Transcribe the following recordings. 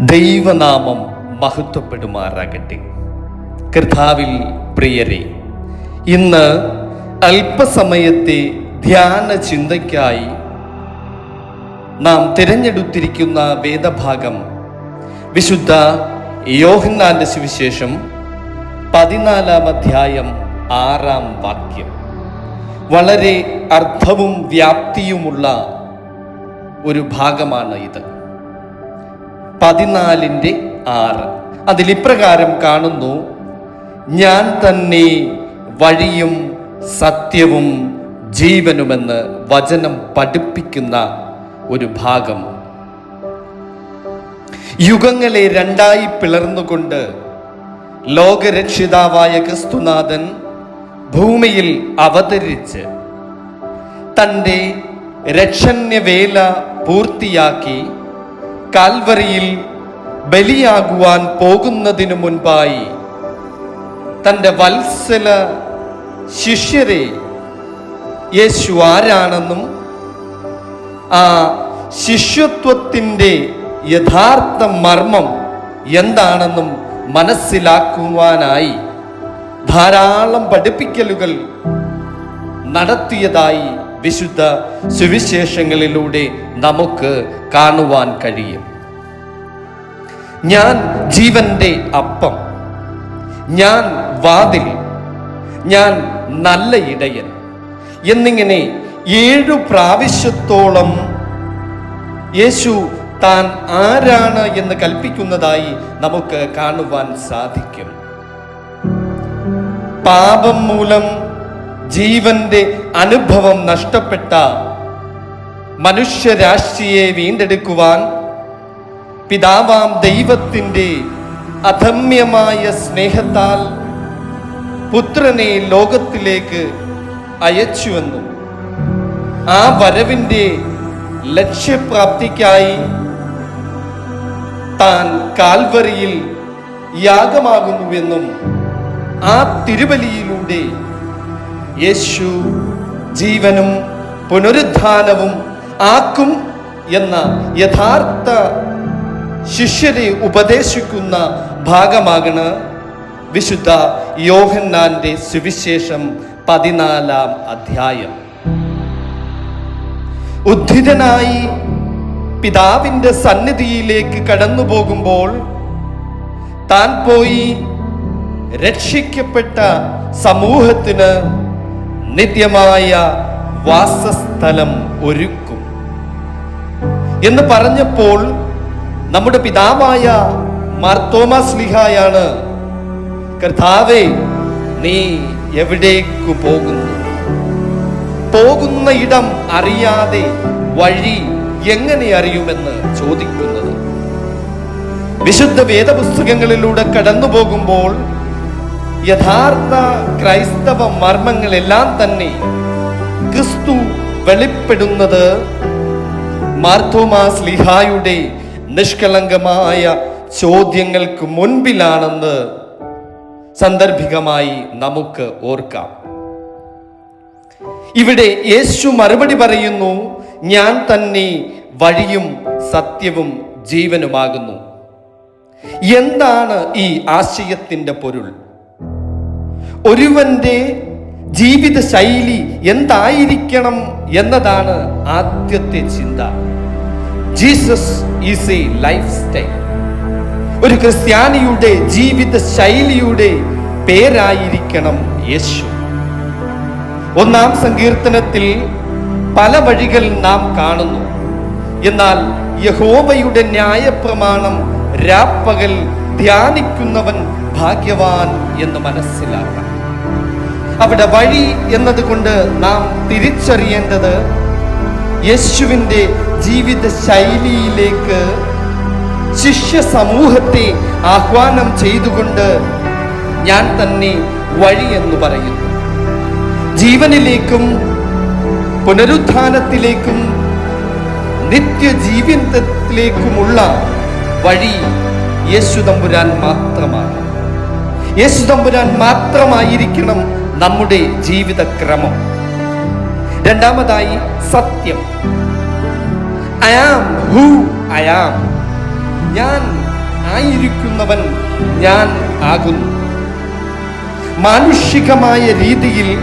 ദൈവനാമം മഹത്വപ്പെടുമാറാകട്ടെ. കർത്താവിൽ പ്രിയരെ ഇന്ന് അല്പസമയത്തെ ധ്യാന ചിന്തയ്ക്കായി നാം തിരഞ്ഞെടുത്തിരിക്കുന്ന വേദഭാഗം വിശുദ്ധ യോഹന്നാന്റെ സുവിശേഷം പതിനാലാം അധ്യായം ആറാം വാക്യം. വളരെ അർത്ഥവും വ്യാപ്തിയുമുള്ള ഒരു ഭാഗമാണ് ഇത് പതിനാലിന്റെ ആറ്. അതിലിപ്രകാരം കാണുന്നു ഞാൻ തന്നെ വഴിയും സത്യവും ജീവനുമെന്ന് വചനം പഠിപ്പിക്കുന്ന ഒരു ഭാഗം. യുഗങ്ങളെ രണ്ടായി പിളർന്നുകൊണ്ട് ലോകരക്ഷിതാവായ ക്രിസ്തുനാഥൻ ഭൂമിയിൽ അവതരിച്ച് തന്റെ രക്ഷണ്യവേല പൂർത്തിയാക്കി കാൽവറിയിൽ ബലിയാകുവാൻ പോകുന്നതിനു മുൻപായി തന്റെ വത്സല ശിഷ്യരെ യേശു ആരാണെന്നും ആ ശിഷ്യത്വത്തിന്റെ യഥാർത്ഥ മർമ്മം എന്താണെന്നും മനസ്സിലാക്കുവാനായി ധാരാളം പഠിപ്പിക്കലുകൾ നടത്തിയതായി വിശുദ്ധ സുവിശേഷങ്ങളിലൂടെ നമുക്ക് കാണുവാൻ കഴിയും. ഞാൻ ജീവന്റെ അപ്പം. ഞാൻ വാതിൽ. ഞാൻ നല്ല ഇടയൻ. എന്നിങ്ങനെ ഏഴു പ്രാവശ്യത്തോളം യേശു താൻ ആരാണ് എന്ന് കൽപ്പിക്കുന്നതായി നമുക്ക് കാണുവാൻ സാധിക്കും. പാപം മൂലം ജീവന്റെ അനുഭവം നഷ്ടപ്പെട്ട മനുഷ്യരാശിയെ വീണ്ടെടുക്കുവാൻ പിതാവാം ദൈവത്തിന്റെ അധമ്യമായ സ്നേഹത്താൽ പുത്രനെ ലോകത്തിലേക്ക് അയച്ചുവെന്നും ആ വരവിന്റെ ലക്ഷ്യപ്രാപ്തിക്കായി താൻ കാൽവറിയിൽ യാഗമാകുന്നുവെന്നും ആ തിരുബലിയിലൂടെ യേശു ജീവനും പുനരുദ്ധാനവും ആക്കും എന്ന യഥാർത്ഥ ശിഷ്യരെ ഉപദേശിക്കുന്ന ഭാഗമാകണ് വിശുദ്ധ യോഹന്നാന്റെ സുവിശേഷം പതിനാലാം അധ്യായം. ഉദ്ധിതനായി പിതാവിന്റെ സന്നിധിയിലേക്ക് കടന്നു പോകുമ്പോൾ താൻ പോയി രക്ഷിക്കപ്പെട്ട സമൂഹത്തിന് നിത്യമായ വാസസ്ഥലം ഒരുക്കും. എന്ന് പറഞ്ഞപ്പോൾ നമ്മുടെ പിതാവായ മാർത്തോമാസ് സ്ലിഹായാണ് കർത്താവേ നീ എവിടേക്ക് പോകുന്നു? പോകുന്ന ഇടം അറിയാതെ വഴി എങ്ങനെ അറിയുമെന്ന് ചോദിക്കുന്നത്. വിശുദ്ധ വേദപുസ്തകങ്ങളിലൂടെ കടന്നു പോകുമ്പോൾ യഥാർത്ഥ ക്രൈസ്തവ മർമ്മങ്ങളെല്ലാം തന്നെ ക്രിസ്തു വെളിപ്പെടുന്നത് മാർത്തോമാ സ്ലിഹായുടെ നിഷ്കളങ്കമായ ചോദ്യങ്ങൾക്ക് മുൻപിലാണെന്ന് സന്ദർഭികമായി നമുക്ക് ഓർക്കാം. ഇവിടെ യേശു മറുപടി പറയുന്നു ഞാൻ തന്നെ വഴിയും സത്യവും ജീവനുമാകുന്നു. എന്താണ് ഈ ആശയത്തിന്റെ പൊരുൾ? ഒരുവന്റെ ജീവിത ശൈലി എന്തായിരിക്കണം എന്നതാണ് ആദ്യത്തെ ചിന്ത. Jesus is a life style ഒരു ക്രിസ്ത്യാനിയുടെ ജീവിത ശൈലിയുടെ പേരായിരിക്കണം യേശു. ഒന്നാം സങ്കീർത്തനത്തിൽ പല വഴികൾ നാം കാണുന്നു. എന്നാൽ യഹോവയുടെ ന്യായപ്രമാണം രാപ്പകൽ ധ്യാനിക്കുന്നവൻ ഭാഗ്യവാൻ എന്ന് മനസ്സിലാക്കാം. അവിടെ വഴി എന്നതുകൊണ്ട് നാം തിരിച്ചറിയേണ്ടത് യേശുവിന്റെ ജീവിത ശൈലിയിലേക്ക് ശിഷ്യ സമൂഹത്തെ ആഹ്വാനം ചെയ്തുകൊണ്ട് ഞാൻ തന്നെ വഴി എന്ന് പറയുന്നു. ജീവനിലേക്കും പുനരുത്ഥാനത്തിലേക്കും നിത്യജീവിതത്തിലേക്കുമുള്ള വഴി യേശു തമ്പുരാൻ മാത്രമാണ്. യേശു തമ്പുരാൻ മാത്രമായിരിക്കണം നമ്മുടെ ജീവിതക്രമം. രണ്ടാമതായി സത്യം. I am who I am ഞാൻ ആയിരിക്കുന്നവൻ ഞാൻ ആകുന്നു. മാനുഷികമായ രീതിയിൽ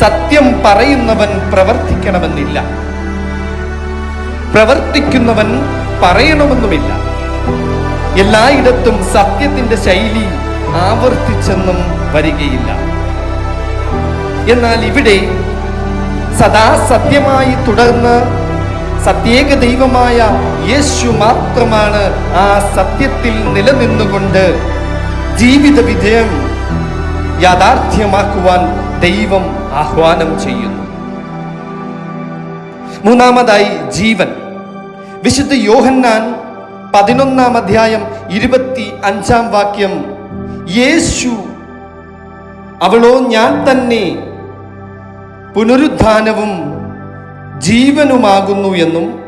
സത്യം പറയുന്നവൻ പ്രവർത്തിക്കണമെന്നില്ല. പ്രവർത്തിക്കുന്നവൻ പറയണമെന്നുമില്ല. എല്ലായിടത്തും സത്യത്തിന്റെ ശൈലി ആവർത്തിച്ചെന്നും വരികയില്ല. എന്നാൽ ഇവിടെ സദാ സത്യമായി തുടർന്ന് സത്യേക ദൈവമായ യേശു മാത്രമാണ് ആ സത്യത്തിൽ നിലനിന്നുകൊണ്ട് ജീവിത വിജയം യാഥാർത്ഥ്യമാക്കുവാൻ ദൈവം ആഹ്വാനം ചെയ്യുന്നു. മൂന്നാമതായി ജീവൻ. വിശുദ്ധ യോഹന്നാൻ പതിനൊന്നാം അധ്യായം ഇരുപത്തി അഞ്ചാം വാക്യം യേശു. അവളോ ഞാൻ തന്നെ. പുനരുദ്ധാനവും ജീവനുമാകുന്നു എന്നും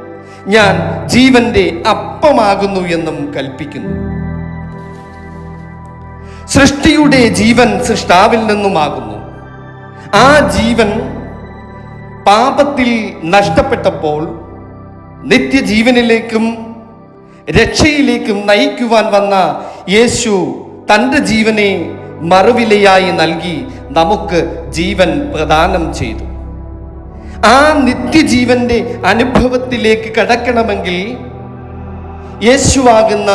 ഞാൻ ജീവന്റെ അപ്പമാകുന്നു എന്നും കൽപ്പിക്കുന്നു. സൃഷ്ടിയുടെ ജീവൻ സൃഷ്ടാവിൽ നിന്നുമാകുന്നു. ആ ജീവൻ പാപത്തിൽ നഷ്ടപ്പെട്ടപ്പോൾ നിത്യജീവനിലേക്കും രക്ഷയിലേക്കും നയിക്കുവാൻ വന്ന യേശു തന്റെ ജീവനെ മറുവിലയായി നൽകി നമുക്ക് ജീവൻ പ്രദാനം ചെയ്തു. ആ നിത്യജീവന്റെ അനുഭവത്തിലേക്ക് കടക്കണമെങ്കിൽ യേശുവാകുന്ന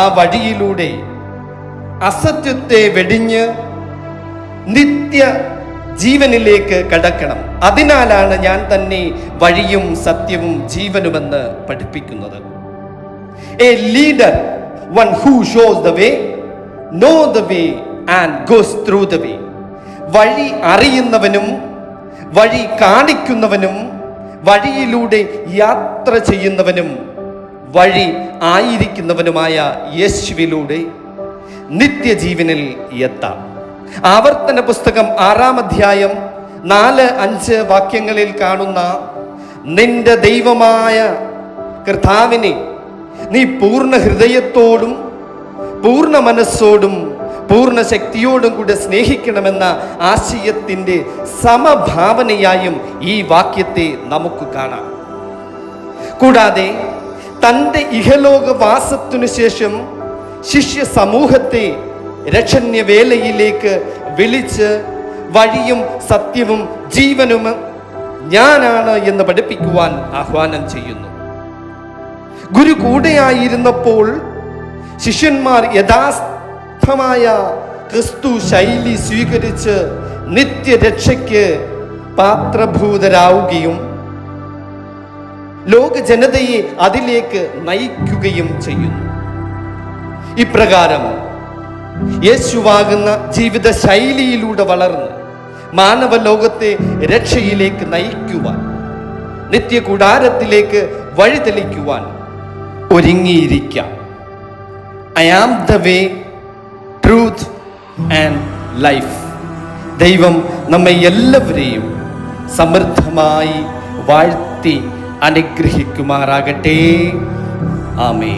ആ വഴിയിലൂടെ അസത്യത്തെ വെടിഞ്ഞ് നിത്യ ജീവനിലേക്ക് കടക്കണം. അതിനാലാണ് ഞാൻ തന്നെ വഴിയും സത്യവും ജീവനുമെന്ന് പഠിപ്പിക്കുന്നത്. A leader one who shows the way know the way and goes through the way വഴി അറിയുന്നവനും വഴി കാണിക്കുന്നവനും വഴിയിലൂടെ യാത്ര ചെയ്യുന്നവനും വഴി ആയിരിക്കുന്നവനുമായ യേശുവിലൂടെ നിത്യജീവനിൽ എത്താം. ആവർത്തന പുസ്തകം ആറാം അധ്യായം നാല് അഞ്ച് വാക്യങ്ങളിൽ കാണുന്ന നിന്റെ ദൈവമായ കർത്താവിനെ നീ പൂർണ ഹൃദയത്തോടും പൂർണ മനസ്സോടും പൂർണ ശക്തിയോടും കൂടെ സ്നേഹിക്കണമെന്ന ആശയത്തിന്റെ സമഭാവനയായും ഈ വാക്യത്തെ നമുക്ക് കാണാം. കൂടാതെ തന്റെ ഇഹലോകവാസത്തിനു ശേഷം ശിഷ്യ സമൂഹത്തെ രക്ഷണ്യ വേലയിലേക്ക് വിളിച്ച് വഴിയും സത്യവും ജീവനും ഞാനാണ് എന്ന് പഠിപ്പിക്കുവാൻ ആഹ്വാനം ചെയ്യുന്നു. ഗുരു കൂടെയായിരുന്നപ്പോൾ ശിഷ്യന്മാർ യഥാർത്ഥമായ ക്രിസ്തു ശൈലി സ്വീകരിച്ച് നിത്യരക്ഷയ്ക്ക് പാത്രഭൂതരാവുകയും ലോക ജനതയെ അതിലേക്ക് നയിക്കുകയും ചെയ്യുന്നു. ഇപ്രകാരം യേശുവാകുന്ന ജീവിത ശൈലിയിലൂടെ വളർന്ന് മാനവ ലോകത്തെ രക്ഷയിലേക്ക് നയിക്കുവാൻ നിത്യകൂടാരത്തിലേക്ക് വഴിതെളിക്കുവാൻ ഒരുങ്ങിയിരിക്കാം. I am the way truth and life ദൈവം നമ്മെ എല്ലാവരെയും സമൃദ്ധമായി വാഴ്ത്തി അനുഗ്രഹിക്കുമാറാകട്ടെ. ആമേ